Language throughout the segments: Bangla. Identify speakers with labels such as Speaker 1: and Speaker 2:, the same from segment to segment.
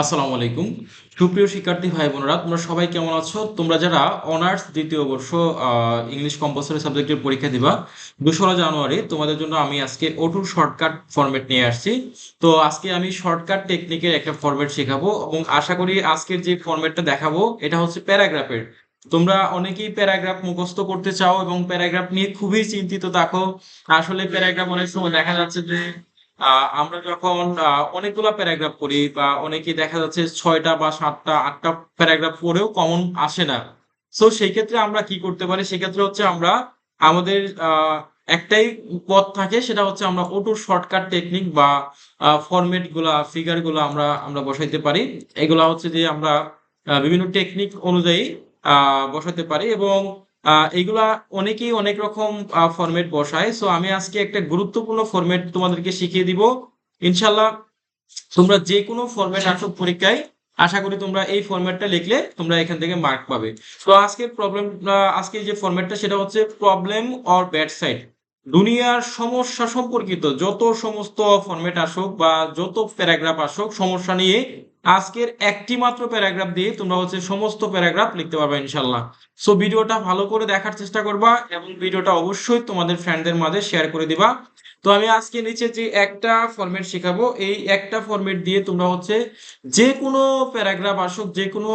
Speaker 1: আসসালামু আলাইকুম। সুপ্রিয় শিক্ষার্থী ভাই বোনেরা, তোমরা সবাই কেমন আছো? তোমরা যারা অনার্স দ্বিতীয় বর্ষ ইংলিশ কম্পালসরি সাবজেক্টের পরীক্ষা দিবা দোসরা জানুয়ারি, তোমাদের জন্য আমি আজকে ওটুর শর্টকাট ফরম্যাট নিয়ে আসছি। তো আজকে আমি শর্টকাট টেকনিকের একটা ফরম্যাট শেখাবো এবং আশা করি আজকের যে ফরম্যাটটা দেখাবো, এটা হচ্ছে প্যারাগ্রাফের। তোমরা অনেকেই প্যারাগ্রাফ মুখস্থ করতে চাও এবং প্যারাগ্রাফ নিয়ে খুবই চিন্তিত থাকো। আসলে প্যারাগ্রাফ অনেক সময় দেখা যাচ্ছে যে আমরা যখন অনেকগুলা প্যারাগ্রাফ করি বা অনেকে দেখা যাচ্ছে ছয়টা বা সাতটা, আটটা প্যারাগ্রাফ পড়েও কমন আসে না। সো সেই ক্ষেত্রে আমরা কি করতে পারি? সেক্ষেত্রে হচ্ছে আমরা আমাদের একটাই পথ থাকে, সেটা হচ্ছে আমরা অটো শর্টকাট টেকনিক বা ফরম্যাটগুলা ফিগারগুলা আমরা আমরা বসাইতে পারি। এগুলা হচ্ছে যে আমরা বিভিন্ন টেকনিক অনুযায়ী বসাতে পারি এবং এগুলা অনেকেই অনেক রকম ফরম্যাট বসায়। সো আমি আজকে একটা গুরুত্বপূর্ণ ফরম্যাট তোমাদেরকে শিখিয়ে দিব। ইনশাল্লাহ তোমরা যে কোনো ফরম্যাট আসুক পরীক্ষায়, আশা করি তোমরা এই ফরম্যাটটা লিখলে তোমরা এখান থেকে মার্ক পাবে। তো আজকের প্রবলেম আজকে যে ফরম্যাটটা সেটা হচ্ছে প্রবলেম অর ব্যাড সাইড দুনিয়ার সমস্যা সম্পর্কিত যত সমস্ত ফরম্যাট আসুক বা যত প্যারাগ্রাফ আসুক, সমস্যা নিয়ে আজকের একটি মাত্র প্যারাগ্রাফ দিয়ে তোমরা হচ্ছে সমস্ত প্যারাগ্রাফ লিখতে পারবে ইনশাল্লাহ সো ভিডিওটা ভালো করে দেখার চেষ্টা করবা এবং ভিডিওটা অবশ্যই তোমাদের ফ্রেন্ডদের মাঝে শেয়ার করে দিবা। তো আমি আজকে নিচে যে একটা ফরম্যাট শেখাবো, এই একটা ফরম্যাট দিয়ে তোমরা হচ্ছে যে কোনো প্যারাগ্রাফ আসুক যে কোনো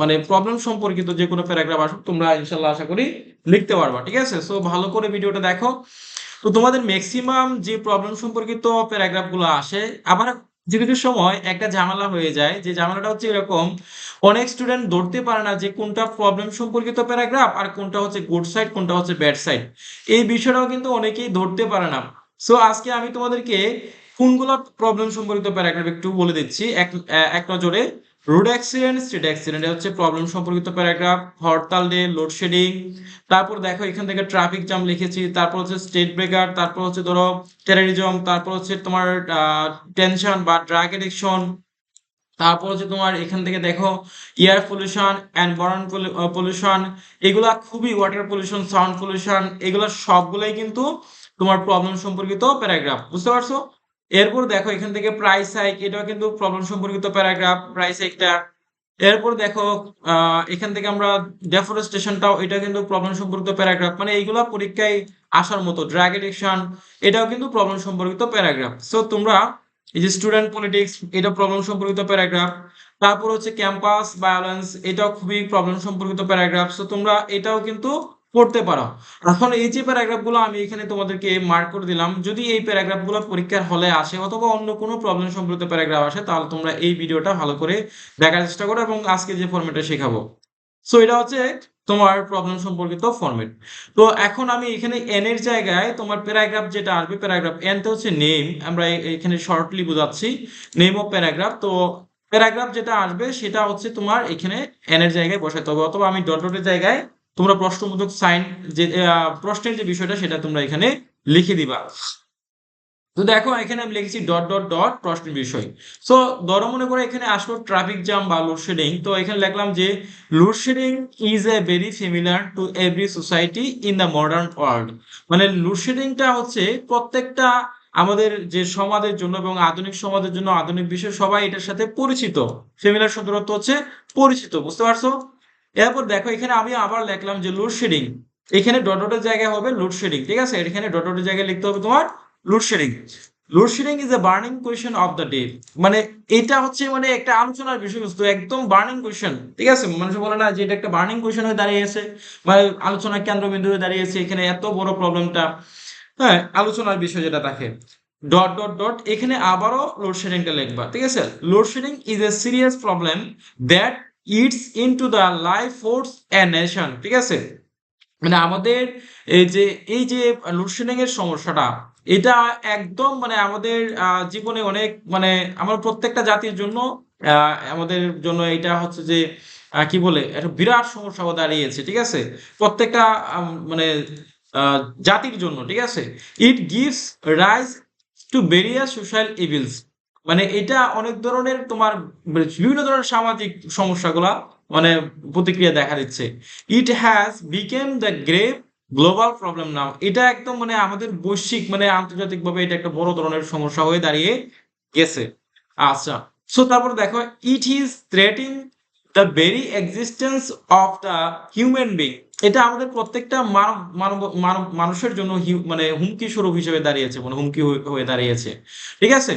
Speaker 1: মানে প্রবলেম সম্পর্কিত যে কোনো প্যারাগ্রাফ আসুক, তোমরা ইনশাল্লাহ আশা করি লিখতে পারবা, ঠিক আছে? সো ভালো করে ভিডিওটা দেখো। তো তোমাদের ম্যাক্সিমাম যে প্রবলেম সম্পর্কিত প্যারাগ্রাফগুলো আসে, আবার কিছু কিছু সময়, একটা ঝামেলা হয়ে যায়। যে ঝামেলাটা হচ্ছে এরকম, অনেক স্টুডেন্ট ধরতে পারে না যে কোনটা প্রবলেম সম্পর্কিত প্যারাগ্রাফ আর কোনটা হচ্ছে গুড সাইড কোনটা হচ্ছে ব্যাড সাইড এই বিষয়টাও কিন্তু অনেকেই ধরতে পারে না। সো আজকে আমি তোমাদেরকে কোনগুলো প্রবলেম সম্পর্কিত প্যারাগ্রাফ একটু বলে দিচ্ছি। এক এক নজরে রোড অ্যাক্সিডেন্ট, স্ট্রিট অ্যাক্সিডেন্ট হচ্ছে প্রবলেম সম্পর্কিত paragraph hartal day load shedding তারপর দেখো এখান থেকে ট্রাফিক জ্যাম লিখেছি, তারপর হচ্ছে স্টেট ব্রেকার তারপর হচ্ছে ধরো টেরারিজম তারপর হচ্ছে তোমার টেনশন বা ড্রাগ এডিকশন তারপর হচ্ছে তোমার এখান থেকে দেখো এয়ার পলিউশন এনভায়রনমেন্ট পলিউশন এগুলা খুবই ওয়াটার পলিউশন সাউন্ড পলিউশন এগুলা সবগুলাই কিন্তু তোমার প্রবলেম সম্পর্কিত প্যারাগ্রাফ বুঝতে পারছ? এরপর দেখো এখান থেকে প্রাইস হাইক এটাও কিন্তু প্রবলেম সম্পর্কিত প্যারাগ্রাফ প্রাইস হাইকটা এরপর দেখো এখান থেকে আমরা ডেফরেস্টেশনটাও এটা কিন্তু প্রবলেম সম্পর্কিত প্যারাগ্রাফ মানে এইগুলো পরীক্ষায় আসার মতো ড্রাগ এডিকশন এটাও কিন্তু প্রবলেম সম্পর্কিত প্যারাগ্রাফ সো তোমরা এই যে স্টুডেন্ট পলিটিক্স এটা প্রবলেম সম্পর্কিত প্যারাগ্রাফ তারপর হচ্ছে ক্যাম্পাস ভায়োলেন্স এটাও খুবই প্রবলেম সম্পর্কিত প্যারাগ্রাফ সো তোমরা এটাও কিন্তু পড়তে পারো। এখন এই যে প্যারাগ্রাফগুলো আমি এখানে তোমাদেরকে মার্ক করে দিলাম, যদি এই প্যারাগ্রাফগুলো পরীক্ষার হলে আসে অথবা অন্য কোনো প্রবলেম সম্পর্কিত প্যারাগ্রাফ আসে, তাহলে তোমরা এই ভিডিওটা ভালো করে দেখার চেষ্টা করো এবং আজকে যে ফরম্যাটে শেখাবো। সো এটা হচ্ছে তোমার প্রবলেম সম্পর্কিত ফরম্যাট তো এখন আমি এখানে এন এর জায়গায় তোমার প্যারাগ্রাফ যেটা আসবে প্যারাগ্রাফ এন তো হচ্ছে নেম আমরা এখানে শর্টলি বোঝাচ্ছি নেম অফ প্যারাগ্রাফ তো প্যারাগ্রাফ যেটা আসবে, সেটা হচ্ছে তোমার এখানে এন এর জায়গায় বসাতে হবে, অথবা আমি ডট ডটের জায়গায় তোমরা প্রশ্নবোধক সাইন যে প্রশ্নের যে বিষয়টা সেটা তোমরা এখানে লিখে দিবা। তো দেখো, এখানে আমি লিখেছি ডট ডট ডট প্রশ্নের বিষয়। সো ধরো মনে করো এখানে আসলো ট্রাফিক জ্যাম বা লোডশেডিং তো এখানে লিখলাম যে load shedding is a very similar to every society in the modern world মানে লোডশেডিংটা হচ্ছে প্রত্যেকটা আমাদের যে সমাজের জন্য এবং আধুনিক সমাজের জন্য আধুনিক বিষয় সবাই এটার সাথে পরিচিত। সিমিলার অর্থ হচ্ছে পরিচিত, বুঝতে পারছ? এরপর দেখো, এখানে আমি আবার লিখলাম যে লোডশেডিং এখানে ডট ডটের জায়গায় হবে লোডশেডিং ঠিক আছে? এখানে ডট ডটের জায়গায় লিখতে হবে তোমার load shedding load shedding is a burning question of the day মানে এটা হচ্ছে মানে একটা আলোচনার বিষয়বস্তু, একদম বার্নিং কোয়েশ্চেন ঠিক আছে? মানুষ বলে না যে এটা একটা বার্নিং কোয়েশ্চেন হয়ে দাঁড়িয়েছে মানে আলোচনার কেন্দ্রবিন্দু হয়ে দাঁড়িয়েছে এখানে এত বড় প্রবলেমটা হ্যাঁ আলোচনার বিষয় যেটা থাকে। ডট ডট ডট এখানে আবারও লোডশেডিংটা লিখবা, ঠিক আছে? Load shedding is a serious problem that it's into the life force a nation ঠিক আছে? মানে আমাদের এই যে এই যে লোডশেডিং এর সমস্যাটা, এটা একদম মানে আমাদের জীবনে অনেক মানে আমার প্রত্যেকটা জাতির জন্য আমাদের জন্য এটা হচ্ছে যে কি বলে, একটা বিরাট সমস্যা দাঁড়িয়েছে, ঠিক আছে? প্রত্যেকটা মানে জাতির জন্য, ঠিক আছে? It gives rise to various social evils মানে এটা অনেক ধরনের তোমার বিভিন্ন ধরনের সামাজিক সমস্যাগুলা মানে প্রতিক্রিয়া দেখা দিচ্ছে। It has become the grave global problem now এটা একদম মানে আমাদের বৈশ্বিক মানে আন্তর্জাতিকভাবে এটা একটা বড় ধরনের সমস্যা হয়ে দাঁড়িয়ে গেছে। আচ্ছা সো তারপর দেখো it is threatening the very existence of the human being এটা আমাদের প্রত্যেকটা মানব মানব মানব, মানুষের জন্য মানে হুমকি স্বরূপ হিসেবে দাঁড়িয়েছে মানে হুমকি হয়ে দাঁড়িয়েছে। ঠিক আছে?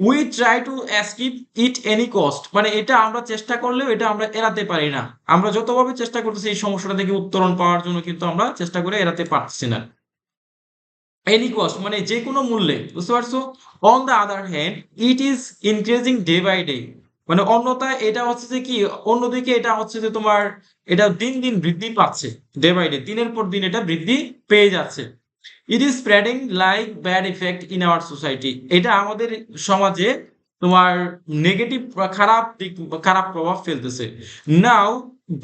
Speaker 1: We try to escape it any cost মানে এটা আমরা চেষ্টা করলেও এটা আমরা এড়াতে পারি না। আমরা যতভাবে চেষ্টা করতেছি এই সমস্যাটা থেকে উত্তরণ পাওয়ার জন্য কিন্তু আমরা চেষ্টা করে এড়াতে পারছি না। এনি কস্ট মানে যে কোনো মূল্যে, বুঝতে পারছ? On the other hand it is increasing day by day মানে অন্যথায় এটা হচ্ছে যে কি, অন্যদিকে এটা হচ্ছে যে তোমার এটা দিন দিন বৃদ্ধি পাচ্ছে। ডে বাই ডে দিনের পর দিন এটা বৃদ্ধি পেয়ে যাচ্ছে। It is spreading like bad effect in our society এটা আমাদের সমাজে তোমার নেগেটিভ খারাপ দিক, খারাপ প্রভাব ফেলতেছে।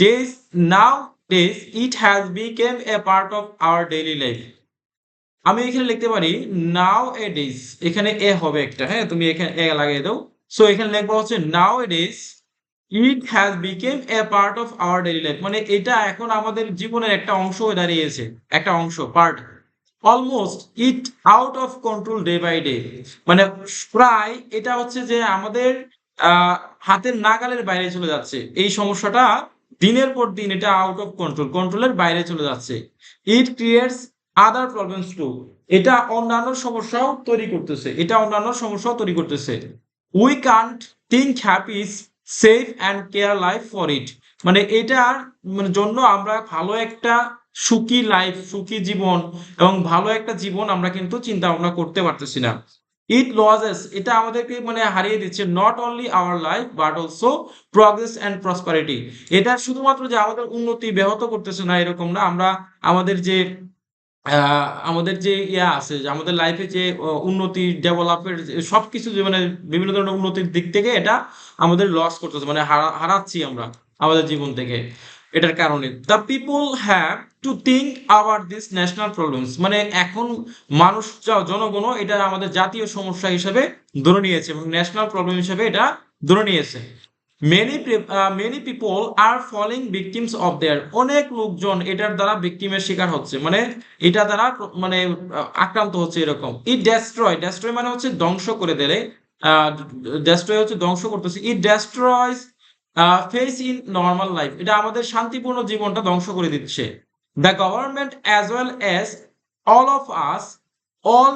Speaker 1: Nowadays now days it has become a part of our daily life আমি এখানে লিখতে পারি নাও এ ডেজ এখানে এ হবে একটা হ্যাঁ তুমি এখানে এ লাগিয়ে দাও। সো এখানে লিখব হচ্ছে nowadays it has become a part of our daily life মানে এটা এখন আমাদের জীবনের একটা অংশ হয়ে দাঁড়িয়েছে, একটা অংশ part almost it out of control day by day মানে প্রায় এটা হচ্ছে যে আমাদের হাতের নাগালের বাইরে চলে যাচ্ছে। এই সমস্যাটা দিনের পর দিন এটা আউট অফ কন্ট্রোল কন্ট্রোলের বাইরে চলে যাচ্ছে। It creates other problems to এটা অন্যান্য সমস্যাও তৈরি করতেছে। এটা অন্যান্য সমস্যাও তৈরি করতেছে। We can't think happy safe and care life for it মানে এটার মানে জন্য আমরা ভালো একটা সুখী লাইফ সুখী জীবন এবং ভালো একটা জীবন আমরা কিন্তু চিন্তা ভাবনা করতে পারতেছি না। ইট লজেস এটা আমাদেরকে মানে হারিয়ে দিচ্ছে not only our life but also progress and prosperity এটা শুধুমাত্র যে আমাদের উন্নতি ব্যাহত করতেছে না, এরকম না। আমরা আমাদের যে আমাদের যে ইয়া আছে, যে আমাদের লাইফে যে উন্নতি ডেভেলপের সবকিছু যে মানে বিভিন্ন ধরনের উন্নতির দিক থেকে এটা আমাদের লস করতেছে মানে হারা, হারাচ্ছি আমরা আমাদের জীবন থেকে। এটার কারণে। The people have to think our this national problems মানে এখন মানুষ, জ- জনগণও এটা আমাদের জাতীয় সমস্যা হিসেবে ধরে নিয়েছে এবং ন্যাশনাল প্রবলেম হিসেবে এটা ধরে নিয়েছে। Many many people are falling victims of their অনেক লোকজন এটার দ্বারা ভিকটিমের শিকার হচ্ছে। মানে এটা দ্বারা মানে আক্রান্ত হচ্ছে এরকম। ইট ডেস্ট্রয় ডেস্ট্রয় মানে হচ্ছে ধ্বংস করে দিলে ডেস্ট্রয় হচ্ছে, ধ্বংস করতেছে। It destroys peace in normal life এটা আমাদের শান্তিপূর্ণ জীবনটা ধ্বংস করে দিচ্ছে। The government as well as all of us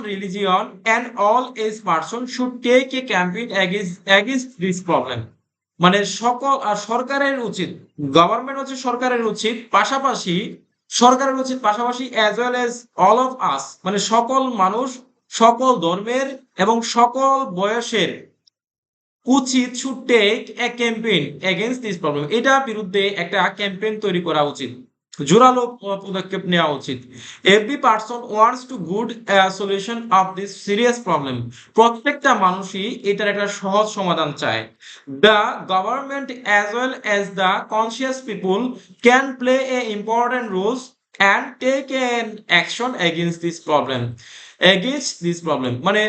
Speaker 1: religion and all age person should take a campaign against against this problem মানে সকল আর সরকারের উচিত গভর্নমেন্ট হচ্ছে সরকারের উচিত, পাশাপাশি সরকারের উচিত, পাশাপাশি as well as all of us মানে সকল মানুষ, সকল ধর্মের এবং সকল বয়সের উচিত should take a campaign against this problem এটা বিরুদ্ধে একটা ক্যাম্পেইন তৈরি করা উচিত। জোরালো পদক্ষেপ নেওয়া উচিত। Every person wants to good solution of this serious problem প্রত্যেকটা মানুষই এটার একটা সহজ সমাধান চায়। The government as well as the conscious people can play a important roles and take an action against this problem against this problem মানে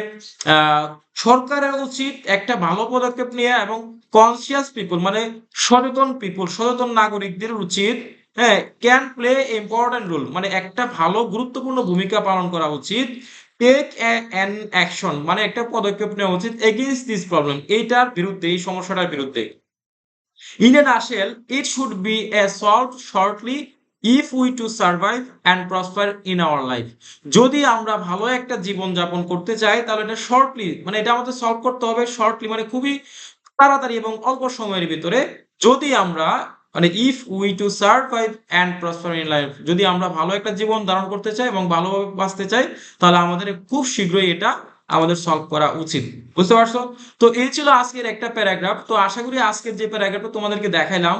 Speaker 1: সরকারের উচিত একটা ভালো পদক্ষেপ নেওয়া এবং কনসিয়াস পিপল মানে সচেতন পিপল সচেতন নাগরিকদের উচিত হ্যাঁ ক্যান প্লে ইম্পর্টেন্ট রোল মানে একটা ভালো, গুরুত্বপূর্ণ ভূমিকা পালন করা উচিত। টেক অ্যান অ্যাকশন মানে একটা পদক্ষেপ নেওয়া উচিত এগেইনস্ট দিস প্রবলেম এইটার বিরুদ্ধে, এই সমস্যাটার বিরুদ্ধে। In a it should be a solve shortly if we to survive and prosper in our life যদি আমরা ভালো একটা জীবন যাপন করতে চাই, তাহলে এটা শর্টলি মানে এটা আমাদের সলভ করতে হবে শর্টলি মানে খুবই তাড়াতাড়ি এবং অল্প সময়ের ভিতরে। যদি আমরা মানে if we to survive and prosper in life যদি আমরা ভালো একটা জীবন ধারণ করতে চাই এবং ভালোভাবে বাঁচতে চাই, তাহলে আমাদের খুব শীঘ্রই এটা আমাদের সলভ করা উচিত। বুঝতে পারছ? তো এই ছিল আজকের একটা প্যারাগ্রাফ তো আশা করি আজকের যে প্যারাগ্রাফটা তোমাদেরকে দেখাইলাম,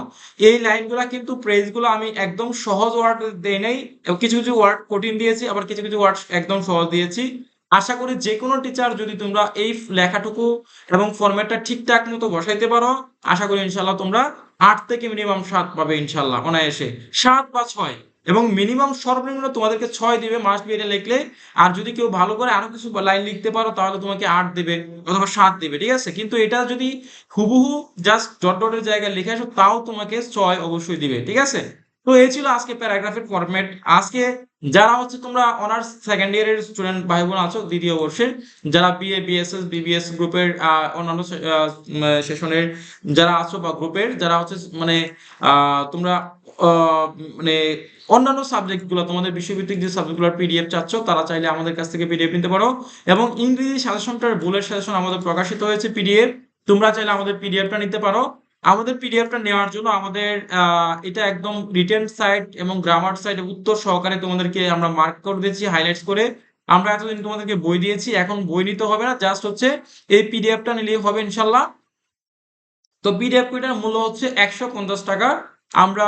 Speaker 1: এই লাইনগুলা কিন্তু প্রেজগুলো আমি একদম সহজ ওয়ার্ড দেই নাই। কিছু কিছু ওয়ার্ড কঠিন দিয়েছি, আবার কিছু কিছু ওয়ার্ড একদম সহজ দিয়েছি। আশা করি যে কোনো টিচার যদি তোমরা এই লেখাটুকু এবং ফরম্যাটটা ঠিকঠাক মতো বসাইতে পারো, আশা করি ইনশাল্লাহ তোমরা আট থেকে মিনিমাম সাত পাবে ইনশাল্লাহ অনায়াসে। সাত বা ছয়। এবং মিনিমাম সর্বনিম্ন তোমাদেরকে ছয় দিবে মাস্ট বি এটা লিখলে। আর যদি কেউ ভালো করে আরও কিছু লাইন লিখতে পারো, তাহলে তোমাকে আট দেবে অথবা সাত দেবে, ঠিক আছে? কিন্তু এটা যদি হুবহু জাস্ট ডট ডটের জায়গায় লিখে আসো, তাও তোমাকে ছয় অবশ্যই দিবে, ঠিক আছে? তো এই ছিল আজকে প্যারাগ্রাফের ফরম্যাট আজকে যারা হচ্ছে তোমরা অনার্স সেকেন্ড ইয়ারের স্টুডেন্ট ভাই বোন আছো, দ্বিতীয় বর্ষের যারা বিএ বিএসএস বিবিএস গ্রুপের অন্যান্য সেশনের যারা আছো বা গ্রুপের যারা হচ্ছে মানে তোমরা মানে অন্যান্য সাবজেক্টগুলো তোমাদের বিষয়ভিত্তিক যে সাবজেক্টগুলোর পিডিএফ চাচ্ছ, তারা চাইলে আমাদের কাছ থেকে পিডিএফ নিতে পারো। এবং ইংরেজি সাজেশনটার বুলেট সাজেশন আমাদের প্রকাশিত হয়েছে পিডিএফ তোমরা চাইলে আমাদের পিডিএফটা নিতে পারো। আমাদের পিডিএফটা নেওয়ার জন্য আমাদের এটা একদম রিটেন সাইট এবং গ্রামার সাইট উত্তর সহকারে তোমাদেরকে আমরা মার্ক করে দিয়েছি হাইলাইটস করে। আমরা এতদিন তোমাদেরকে বই দিয়েছি, এখন বই নিতে হবে না জাস্ট হচ্ছে এই পিডিএফটা নিলেই হবে ইনশাল্লাহ। তো পিডিএফ কুইটার মূল্য হচ্ছে একশো পঞ্চাশ টাকা আমরা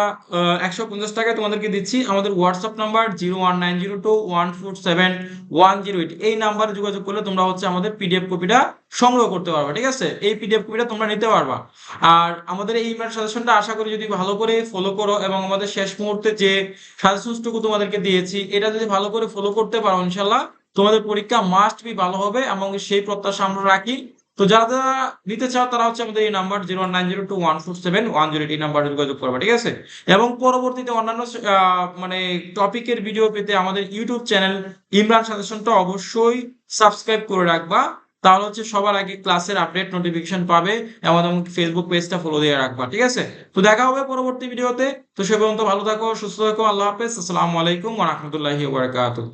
Speaker 1: একশো পঞ্চাশ টাকায় তোমাদেরকে দিচ্ছি। আমাদের WhatsApp number zero one nine zero two one four seven one zero eight এই নাম্বারে যোগাযোগ করলে তোমরা হচ্ছে আমাদের পিডিএফ কপিটা সংগ্রহ করতে পারবা, ঠিক আছে? এই পিডিএফ কপিটা তোমরা নিতে পারবা। আর আমাদের এই ইমেল সাজেশনটা আশা করি যদি ভালো করে ফলো করো এবং আমাদের শেষ মুহূর্তে যে সাজেশনটুকু তোমাদেরকে দিয়েছি, এটা যদি ভালো করে ফলো করতে পারো ইনশাল্লাহ তোমাদের পরীক্ষা মাস্ট বি ভালো হবে এবং সেই প্রত্যাশা আমরা রাখি। তো যারা নিতে চাও, তারা হচ্ছে আমাদের এই number zero nine zero two one four seven one zero এই নাম্বারে যোগাযোগ করবে, ঠিক আছে? এবং পরবর্তীতে অন্যান্য মানে টপিকের ভিডিও পেতে আমাদের ইউটিউব চ্যানেল ইমরান সাজেশনটা অবশ্যই সাবস্ক্রাইব করে রাখবা। তাহলে হচ্ছে সবার আগে ক্লাসের আপডেট নোটিফিকেশন পাবে এবং ফেসবুক পেজটা ফলো দিয়ে রাখবা, ঠিক আছে? তো দেখা হবে পরবর্তী ভিডিওতে তো সে পর্যন্ত ভালো থাকো, সুস্থ থাকো, আল্লাহ হাফেজ, আসসালামু আলাইকুম ওয়া রাহমাতুল্লাহি ওয়া বারাকাতুহু।